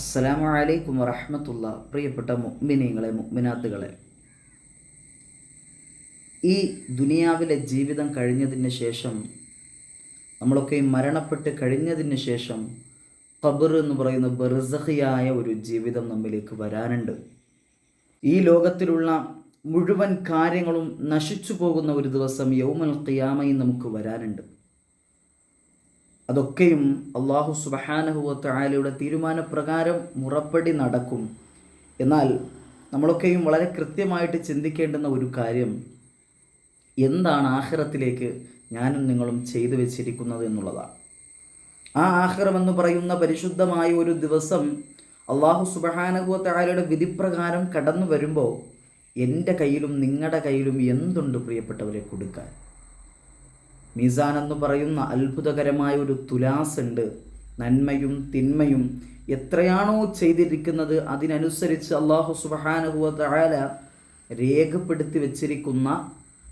അസ്സലാമു അലൈക്കും വറഹമത്തുള്ള പ്രിയപ്പെട്ട മുഗ്മിനീങ്ങളെ മുഗ്മിനാത്തുകളെ ഈ ദുനിയാവിലെ ജീവിതം കഴിഞ്ഞതിന് ശേഷം നമ്മളൊക്കെ മരണപ്പെട്ട് കഴിഞ്ഞതിന് ശേഷം ഖബർ എന്ന് പറയുന്ന ബെർസഹിയായ ഒരു ജീവിതം നമ്മിലേക്ക് വരാനുണ്ട്. ഈ ലോകത്തിലുള്ള മുഴുവൻ കാര്യങ്ങളും നശിച്ചു പോകുന്ന ഒരു ദിവസം യൗമൽ ഖിയാമയും നമുക്ക് വരാനുണ്ട്. അതൊക്കെയും അള്ളാഹു സുബഹാനഹുവത്തായാലയുടെ തീരുമാനപ്രകാരം മുറപ്പടി നടക്കും. എന്നാൽ നമ്മളൊക്കെയും വളരെ കൃത്യമായിട്ട് ചിന്തിക്കേണ്ടുന്ന ഒരു കാര്യം എന്താണ് ആഹ്റത്തിലേക്ക് ഞാനും നിങ്ങളും ചെയ്തു വെച്ചിരിക്കുന്നത് എന്നുള്ളതാണ്. ആ ആഹ്റം എന്ന് പറയുന്ന പരിശുദ്ധമായ ഒരു ദിവസം അള്ളാഹു സുബഹാനഹുവത്തായാലയുടെ വിധിപ്രകാരം കടന്നു വരുമ്പോൾ എന്റെ കയ്യിലും നിങ്ങളുടെ കയ്യിലും എന്തുണ്ട് പ്രിയപ്പെട്ടവരെ കൊടുക്കാൻ? മീസാൻ എന്ന് പറയുന്ന അത്ഭുതകരമായ ഒരു തുലാസ് ഉണ്ട് നന്മയും തിന്മയും എത്രയാണോ ചെയ്തിരിക്കുന്നത് അതിനനുസരിച്ച് അള്ളാഹു സുബഹാനുഭവത്തായ രേഖപ്പെടുത്തി വെച്ചിരിക്കുന്ന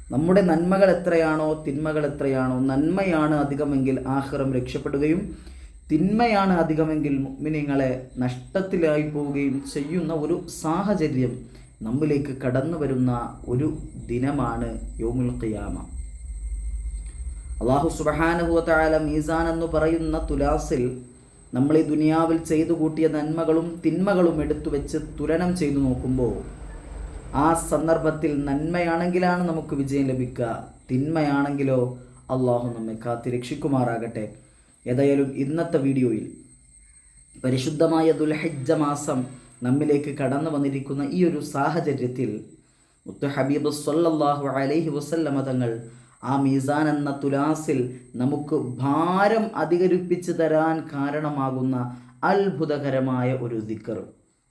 നമ്മുടെ നന്മകൾ എത്രയാണോ തിന്മകൾ എത്രയാണോ നന്മയാണ് അധികമെങ്കിൽ ആഹ്റം രക്ഷപ്പെടുകയും തിന്മയാണ് അധികമെങ്കിൽ മുഗ്മിനിങ്ങളെ നഷ്ടത്തിലായി പോവുകയും ചെയ്യുന്ന ഒരു സാഹചര്യം നമ്മിലേക്ക് കടന്നു വരുന്ന ഒരു ദിനമാണ് യോമുൽ ഖിയാമ. അള്ളാഹു സുബഹാനുഭവത്തായ മീസാൻ എന്ന് പറയുന്ന തുലാസിൽ നമ്മൾ ഈ ദുനിയാവിൽ ചെയ്തു കൂട്ടിയ നന്മകളും തിന്മകളും എടുത്തു വെച്ച് തുലനം ചെയ്തു നോക്കുമ്പോൾ ആ സന്ദർഭത്തിൽ നന്മയാണെങ്കിലാണ് നമുക്ക് വിജയം ലഭിക്കുക. തിന്മയാണെങ്കിലോ അള്ളാഹു നമ്മെ കാത്തി രക്ഷിക്കുമാറാകട്ടെ. ഏതായാലും ഇന്നത്തെ വീഡിയോയിൽ പരിശുദ്ധമായ ദുൽഹജ്ജ മാസം നമ്മിലേക്ക് കടന്നു വന്നിരിക്കുന്ന ഈ ഒരു സാഹചര്യത്തിൽ മുത്ത് ഹബീബ് സല്ലല്ലാഹു അലൈഹി വസല്ലമ തങ്ങൾ ആ മീസാൻ എന്ന തുലാസിൽ നമുക്ക് ഭാരം അധികരിപ്പിച്ച് തരാൻ കാരണമാകുന്ന അത്ഭുതകരമായ ഒരു ദിക്കർ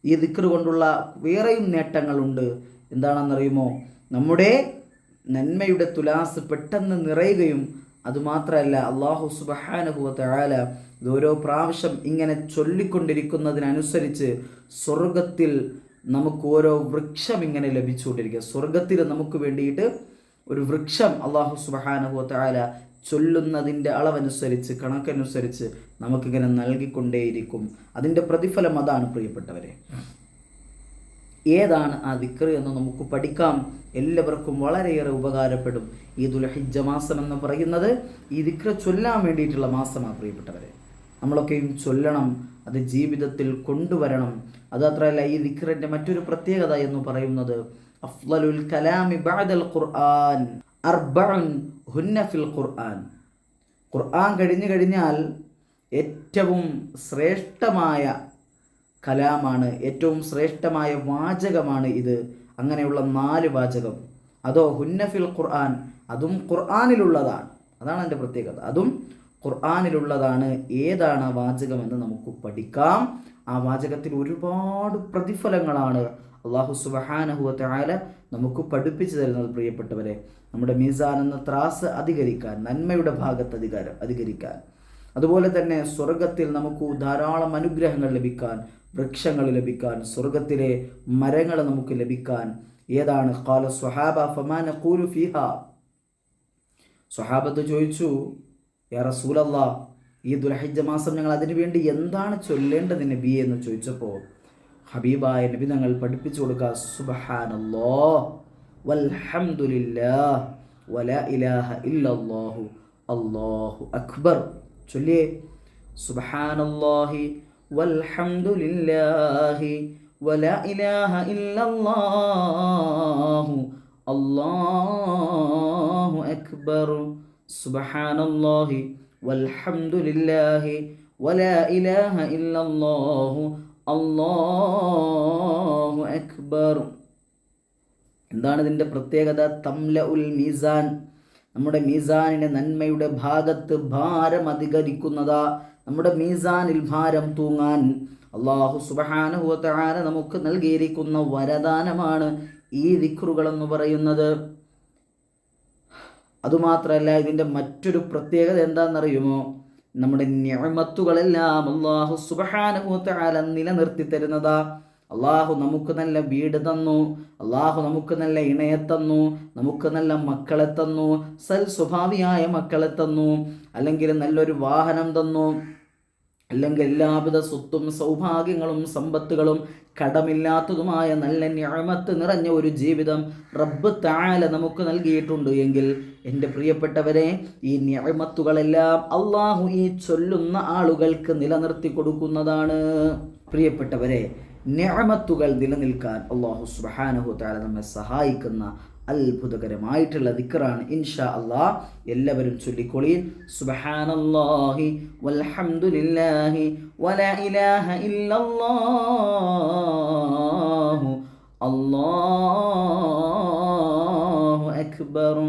ഈ ദിക്കർ കൊണ്ടുള്ള വേറെയും നേട്ടങ്ങളുണ്ട്. എന്താണെന്നറിയുമോ? നമ്മുടെ നന്മയുടെ തുലാസ് പെട്ടെന്ന് നിറയുകയും അതുമാത്രമല്ല അള്ളാഹു ഇത് ഓരോ പ്രാവശ്യം ഇങ്ങനെ ചൊല്ലിക്കൊണ്ടിരിക്കുന്നതിനനുസരിച്ച് സ്വർഗത്തിൽ നമുക്ക് ഓരോ വൃക്ഷം ഇങ്ങനെ ലഭിച്ചുകൊണ്ടിരിക്കുക. സ്വർഗത്തിൽ നമുക്ക് വേണ്ടിയിട്ട് ഒരു വൃക്ഷം അള്ളാഹു സുബഹാനുഭവത്തായ ചൊല്ലുന്നതിന്റെ അളവനുസരിച്ച് കണക്കനുസരിച്ച് നമുക്കിങ്ങനെ നൽകിക്കൊണ്ടേയിരിക്കും. അതിന്റെ പ്രതിഫലം അതാണ് പ്രിയപ്പെട്ടവരെ. ഏതാണ് ആ ദിക്ർ എന്ന് നമുക്ക് പഠിക്കാം. എല്ലാവർക്കും വളരെയേറെ ഉപകാരപ്പെടും. ഈ ദുലഹിജ മാസം എന്ന് പറയുന്നത് ഈ ദിക്ര ചൊല്ലാൻ വേണ്ടിയിട്ടുള്ള മാസമാണ് പ്രിയപ്പെട്ടവരെ. നമ്മളൊക്കെയും ചൊല്ലണം അത് ജീവിതത്തിൽ കൊണ്ടുവരണം. അത് അത്രയല്ല ഈ ദിക്റിന്റെ മറ്റൊരു പ്രത്യേകത എന്ന് പറയുന്നത് അഫ്ലലുൽ കലാമി ബഅദൽ ഖുർആൻ അർബഉൻ ഹുന്ന ഫിൽ ഖുർആൻ. ഖുർആൻ കഴിഞ്ഞു കഴിഞ്ഞാൽ ഏറ്റവും ശ്രേഷ്ഠമായ കലാമാണ് ഏറ്റവും ശ്രേഷ്ഠമായ വാചകമാണ് ഇത്. അങ്ങനെയുള്ള നാല് വാചകം. അതോ ഹുന്നഫിൽ ഖുർആൻ അതും ഖുർആാനിലുള്ളതാണ്. അതാണ് എന്റെ പ്രത്യേകത. അതും ഖുർആാനിലുള്ളതാണ്. ഏതാണ് ആ വാചകമെന്ന് നമുക്ക് പഠിക്കാം. ആ വാചകത്തിൽ ഒരുപാട് പ്രതിഫലങ്ങളാണ് അള്ളാഹു സുബഹാനഹുവത്തെ നമുക്ക് പഠിപ്പിച്ചു തരുന്നത് പ്രിയപ്പെട്ടവരെ നമ്മുടെ മീസാൻ എന്ന ത്രാസ് അധികരിക്കാൻ നന്മയുടെ ഭാഗത്ത് അധികാരം അധികരിക്കാൻ. അതുപോലെ തന്നെ സ്വർഗത്തിൽ നമുക്ക് ധാരാളം അനുഗ്രഹങ്ങൾ ലഭിക്കാൻ വൃക്ഷങ്ങൾ ലഭിക്കാൻ സ്വർഗത്തിലെ മരങ്ങൾ നമുക്ക് ലഭിക്കാൻ. ഏതാണ്? കാല സ്വഹാബ ഫമാന ഫിഹ. സ്വഹാബത്ത് ചോദിച്ചു യാ റസൂലല്ലാ ഈ ദുൽഹജ്ജ മാസം ഞങ്ങൾ അതിനുവേണ്ടി എന്താണ് ചൊല്ലേണ്ടത് ബി എന്ന് ചോദിച്ചപ്പോൾ ഹബീബായ നബി തങ്ങൾ പഠിപ്പിച്ചു കൊടുക്കുക സുബഹാനല്ലോ വൽഹംദുലില്ലാഹ് വലാ ഇലാഹ ഇല്ലല്ലാഹു അല്ലാഹു അക്ബർ. ചൊല്ലിയേ സുബഹാനല്ലാഹി വൽഹംദുലില്ലാഹി വലാ ഇലാഹ ഇല്ലല്ലാഹു അല്ലാഹു അക്ബർ. സുബഹാനല്ലാഹി വൽഹംദുലില്ലാഹി വലാ ഇലാഹ ഇല്ലല്ലാഹു അല്ലാഹു അക്ബർ. എന്താണ് ഇതിന്റെ പ്രത്യേകത? തംല ഉൽ മീസാൻ. നമ്മുടെ മീസാനിന്റെ നന്മയുടെ ഭാഗത്ത് ഭാരം അധികരിക്കുന്നതാ. നമ്മുടെ മീസാനിൽ ഭാരം തൂങ്ങാൻ അള്ളാഹു സുബഹാനുഹുവത്താര നമുക്ക് നൽകിയിരിക്കുന്ന വരദാനമാണ് ഈ ദിക്റുകൾ എന്ന് പറയുന്നത്. അതുമാത്രമല്ല ഇതിന്റെ മറ്റൊരു പ്രത്യേകത എന്താണെന്നറിയുമോ? നമ്മുടെ ഞാമത്തുകളെല്ലാം അള്ളാഹു സുബഹാനുഹുവത്താര നിലനിർത്തി തരുന്നതാ. അള്ളാഹു നമുക്ക് നല്ല വീട് തന്നു അള്ളാഹു നമുക്ക് നല്ല ഇണയെ തന്നു നമുക്ക് നല്ല മക്കളെ തന്നു സൽ സ്വഭാവിയായ മക്കളെ തന്നു അല്ലെങ്കിൽ നല്ലൊരു വാഹനം തന്നു. അല്ലെങ്കിൽ എല്ലാവിധ സ്വത്തും സൗഭാഗ്യങ്ങളും സമ്പത്തുകളും കടമില്ലാത്തതുമായ നല്ല ഞാമത്ത് നിറഞ്ഞ ഒരു ജീവിതം റബ്ബ് താല നമുക്ക് നൽകിയിട്ടുണ്ട് എങ്കിൽ എന്റെ പ്രിയപ്പെട്ടവരെ ഈ ഞാമത്തുകളെല്ലാം അള്ളാഹു ഈ ചൊല്ലുന്ന ആളുകൾക്ക് നിലനിർത്തി കൊടുക്കുന്നതാണ്. പ്രിയപ്പെട്ടവരെ ഞാമത്തുകൾ നിലനിൽക്കാൻ അള്ളാഹു സുബാനഹു താല നമ്മെ സഹായിക്കുന്ന അത്ഭുതകരമായിട്ടുള്ള ദിക്റാണ്. ഇൻഷാ അള്ളാഹ് എല്ലാവരും ചൊല്ലിക്കൊളിയിൽ സുബഹാനല്ലാഹി വൽഹംദുലില്ലാഹി വലാ ഇലാഹ ഇല്ലല്ലാഹു. അല്ലാഹു അക്ബറു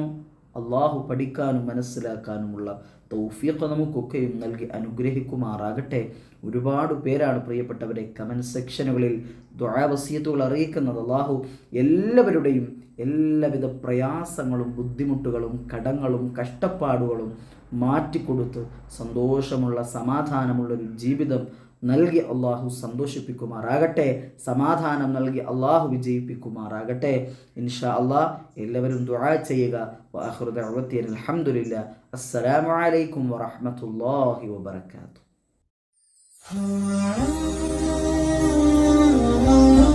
അള്ളാഹു പഠിക്കാനും മനസ്സിലാക്കാനുമുള്ള തൗഫീഖ് നമുക്കൊക്കെയും നൽകി അനുഗ്രഹിക്കുമാറാകട്ടെ. ഒരുപാട് പേരാണ് പ്രിയപ്പെട്ടവരെ കമന്റ് സെക്ഷനുകളിൽ ദ്വാവസീയത്തുകൾ അറിയിക്കുന്നത് അള്ളാഹു എല്ലാവരുടെയും എല്ലാവിധ പ്രയാസങ്ങളും ബുദ്ധിമുട്ടുകളും കടങ്ങളും കഷ്ടപ്പാടുകളും മാറ്റിക്കൊടുത്ത് സന്തോഷമുള്ള സമാധാനമുള്ളൊരു ജീവിതം നൽകി അള്ളാഹു സന്തോഷിപ്പിക്കുമാറാകട്ടെ. സമാധാനം നൽകി അള്ളാഹു വിജയിപ്പിക്കുമാറാകട്ടെ. ഇൻഷാ അള്ളാഹ് എല്ലാവരും ദുആ ചെയ്യുക. വാഹൃദ അലഹമുല്ല അസ്സലാമു അലൈക്കും വറഹ്മത്തുള്ളാഹി വബറകാതുഹു. Oh.